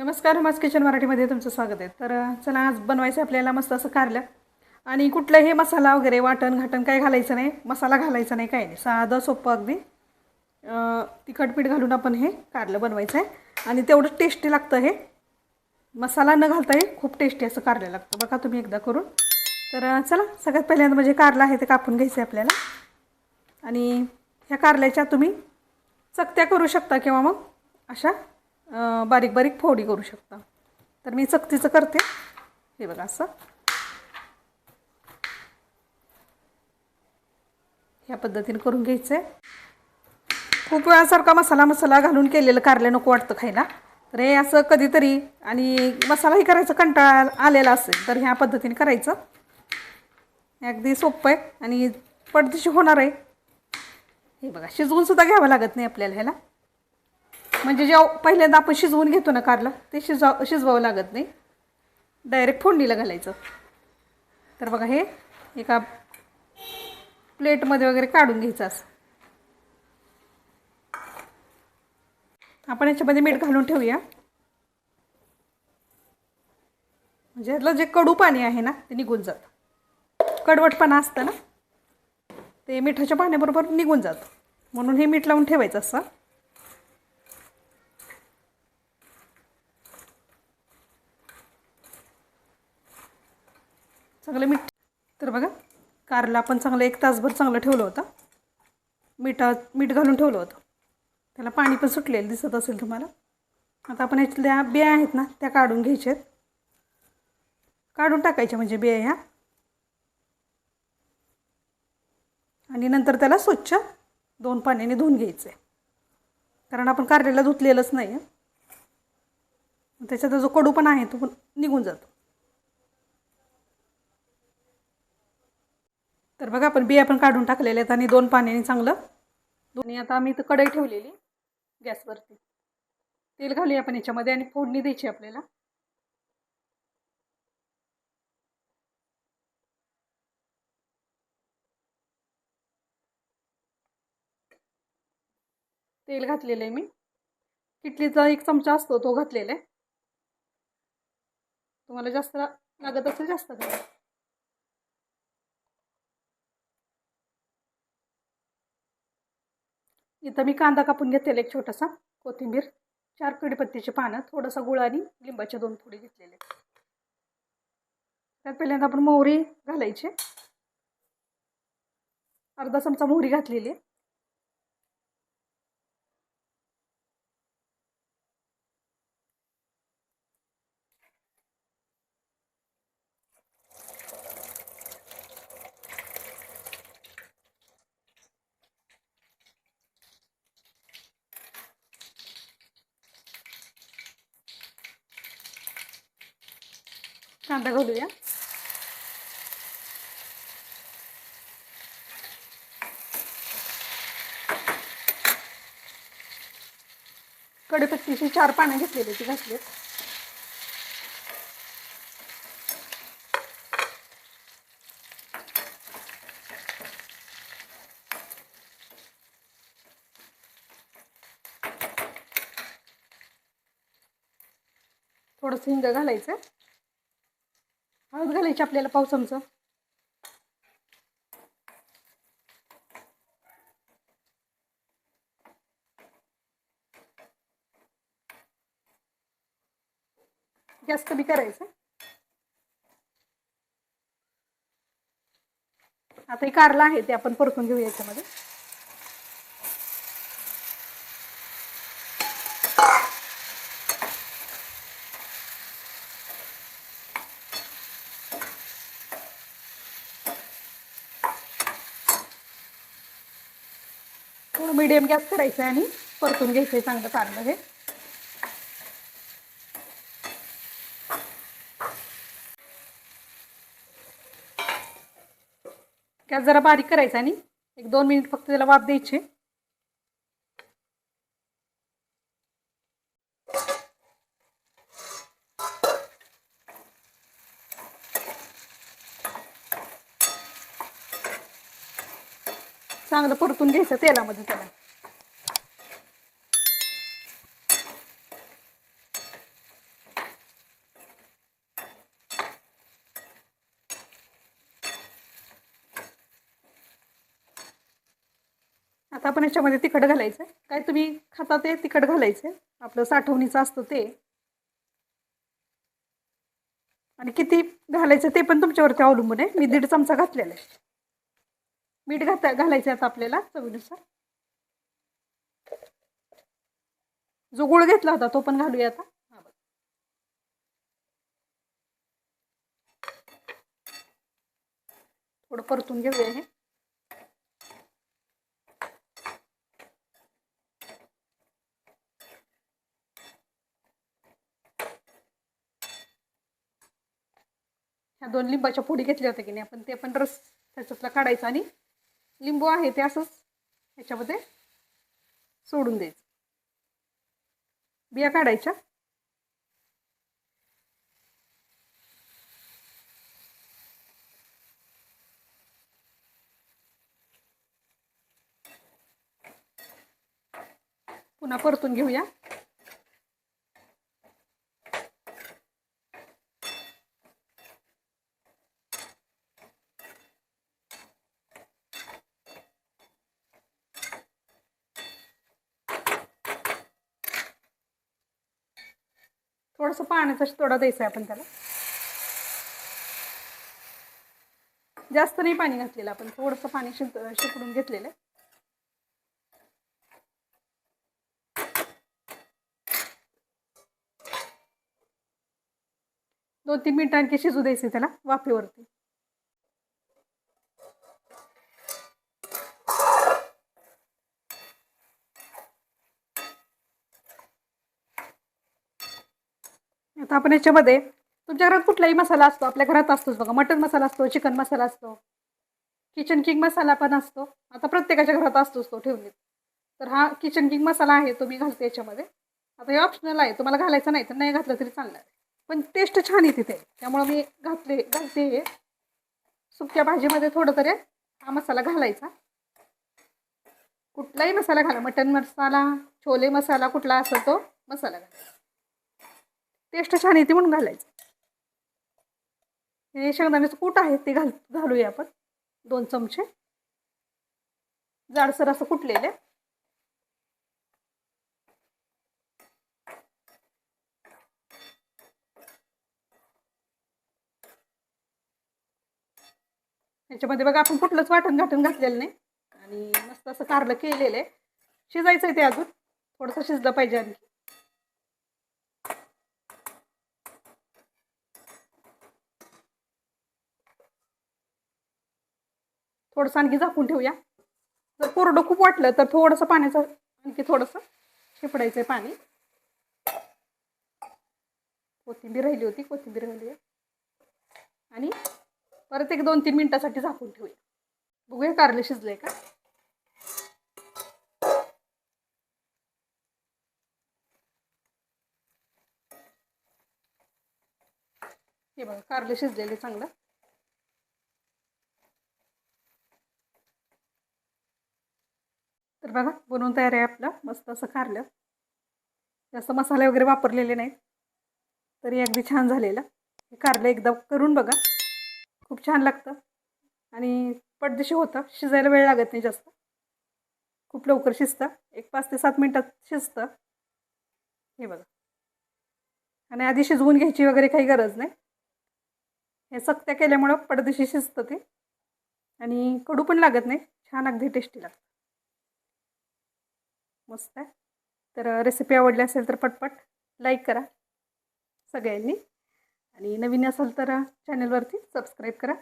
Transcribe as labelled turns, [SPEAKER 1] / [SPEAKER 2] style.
[SPEAKER 1] नमस्कार hummus kitchen मराठीमध्ये तुमचं स्वागत आहे. तर चला आज बनवायचं आहे आपल्याला मस्त असं कारलं. आणि कुठलाही मसाला वगैरे वाटण घाटण काय घालायचं नाही मसाला घालायचा नाही काय नाही. साधं सोपं अगदी. तिखटपीठ तिखट पीठ घालून आपण हे कारलं बनवायचं आहे. आणि तेवढं टेस्टी लागतं हे. मसाला न घालता हे खूप टेस्टी असं कारलं लागतं. बघा तुम्ही एकदा करून. तर चला सगळ्यात पहिल्यांदा म्हणजे कारलं आहे ते कापून घ्यायचं आहे आपल्याला. आणि ह्या कारल्याच्या तुम्ही चकत्या करू शकता किंवा मग अशा बारीक बारीक फोडी करू शकता. तर मी चकतीचं करते. हे बघा असं. ह्या पद्धतीने करून घ्यायचं आहे खूप वेळासारखा मसाला मसाला घालून केलेलं कारले नको वाटतं खायला. तर हे असं कधीतरी आणि मसालाही करायचं कंटाळा आलेला असेल तर ह्या पद्धतीने करायचं. हे अगदी सोपं आहे आणि पडदिशी होणार आहे. हे बघा शिजवूनसुद्धा घ्यावं लागत नाही आपल्याला ह्याला. म्हणजे जेव्हा पहिल्यांदा आपण शिजवून घेतो ना कारलं ते शिजवा शिजवावं लागत नाही. डायरेक्ट फोडणीला घालायचं. तर बघा हे एका प्लेटमध्ये वगैरे काढून घ्यायचं असं. आपण याच्यामध्ये मीठ घालून ठेवूया. म्हणजे यातलं जे कडू पाणी आहे ना ते निघून जातं. कडवटपणा असतं ना ते मिठाच्या पाण्याबरोबर निघून जातं. म्हणून हे मीठ लावून ठेवायचं असं. चांगलं मीठ तर बघा कारला आपण चांगलं एक तासभर चांगलं ठेवलं होतं. मिठा मीठ घालून ठेवलं होतं. त्याला पाणी पण सुटलेलं दिसत असेल तुम्हाला. आता आपण याच्यातल्या बिया आहेत ना त्या काढून घ्यायच्या आहेत काढून टाकायच्या म्हणजे बिया ह्या. आणि नंतर त्याला स्वच्छ दोन पाण्याने धुवून घ्यायचं आहे कारण आपण कारल्याला धुतलेलंच नाही आहे त्याच्यात जो कडू पण आहे तो पण निघून जातो. बघा आपण बिया पण काढून टाकलेल्या आहेत आणि दोन पाण्याने चांगलं दोन्ही आता आम्ही इथं कढई ठेवलेली गॅसवरती. तेल घालूया आपण याच्यामध्ये आणि फोडणी द्यायची आपल्याला. तेल घातलेलं आहे मी. किटलीचा एक चमचा असतो तो घातलेला आहे. तुम्हाला जास्त लागत असेल जास्त घाला. इथं मी कांदा कापून घेतलेला एक छोटासा कोथिंबीर चार कडीपत्तीची पानं थोडासा गुळ आणि लिंबाचे दोन फोडी घेतलेले. त्यात पहिल्यांदा आपण मोहरी घालायची. अर्धा चमचा मोहरी घातलेली. आहे कांदा घालूया. कडीपत्तीची चार पानं घेतलेली ती घातली थोडंसं हिंग घालायचं. हळद घालायची आपल्याला पाव चमचा. गॅस कमी करायचं. आता हे कारला आहे ते आपण परतून घेऊ याच्यामध्ये. मीडियम गॅस करायचं आणि परतून घ्यायचं आहे चांगलं कारलं हे. गॅस जरा बारीक करायचा आणि एक दोन मिनिट फक्त त्याला वाफ द्यायची. चांगलं परतून घ्यायचं तेलामध्ये त्याला. आता आपण याच्यामध्ये तिखट घालायचं. काय तुम्ही खाता ते तिखट घालायचं. आपलं साठवणीचं असतं ते. आणि किती घालायचं ते पण तुमच्यावरती अवलंबून आहे. मी दीड चमचा घातलेला आहे. मीठ घाता घालायचं आता आपल्याला चवीनुसार. जो गुळ घेतला होता तो पण घालूया आता. थोडं परतून घेऊया हे. ह्या दोन लिंबाच्या फोडी घेतल्या होत्या की नाही आपण ते पण रस त्याच्यातला काढायचा आणि लिंबू आहे ते असंच ह्याच्यामध्ये सोडून द्यायचं. बिया काढायच्या. पुन्हा परतून घेऊया. थोडंसं पाण्याचा थोडा द्यायचं आहे आपण त्याला. जास्त नाही पाणी घातलेलं आपण थोडंसं पाणी शिक शिकडून घेतलेलं आहे. दोन तीन मिनिटं आणखी शिजू द्यायचे त्याला वाफेवरती. आता आपण याच्यामध्ये तुमच्या घरात कुठलाही मसाला असतो आपल्या घरात असतोच बघा. मटन मसाला असतो चिकन मसाला असतो किचन किंग मसाला पण असतो. आता प्रत्येकाच्या घरात असतोच तो ठेवलेत तर हा किचन किंग मसाला आहे तो मी घालते याच्यामध्ये. आता हे ऑप्शनल आहे तुम्हाला घालायचं नाही तर नाही घातलं तरी चालणार. आहे पण टेस्ट छान आहे तिथे त्यामुळं मी घातले घालते हे. सुक्या भाजीमध्ये थोडं तरी हा मसाला घालायचा. कुठलाही मसाला घाला. मटन मसाला छोले मसाला कुठला असेल तो मसाला घालायचा टेस्ट छान येते म्हणून घालायचं. हे शेंगदाण्याचं कूट आहे ते घाल घालूया आपण. दोन चमचे. जाडसर असं कुटलेले ह्याच्यामध्ये बघा आपण कुठलंच वाटण घाटण घातलेलं नाही. आणि मस्त असं कारलं केलेलं आहे. शिजायचं आहे ते अजून. थोडंसं शिजलं पाहिजे आणखी. थोडंसं आणखी झाकून ठेवूया. जर कोरडं खूप वाटलं तर थोडंसं पाण्याचं आणखी थोडंसं शिपडायचं आहे पाणी. कोथिंबीर राहिली होती कोथिंबीर राहिली आहे. आणि परत एक दोन तीन मिनटासाठी झाकून ठेवूया. बघूया कारले शिजलंय का? हे बघा कारले शिजलेले चांगलं. तर बघा बनवून तयार आहे आपलं. मस्त असं खारलं. जास्त मसाले वगैरे वापरलेले नाहीत. तरी अगदी छान झालेलं. हे कारलं एकदा करून बघा. खूप छान लागतं. आणि पटदिशी होतं. शिजायला वेळ लागत नाही जास्त. खूप लवकर शिजतं. एक पाच ते सात मिनटात शिजतं. हे बघा. आणि आधी शिजवून घ्यायची वगैरे काही गरज नाही. हे सक्त्या केल्यामुळं पडदिशी शिजतं ते. आणि कडू पण लागत नाही. छान अगदी टेस्टी लागतं. मस्त आहे. तर रेसिपी आवडली असेल तर पटपट लाईक करा सगळ्यांनी. आणि नवीन असाल तर चॅनलवरती सबस्क्राईब करा.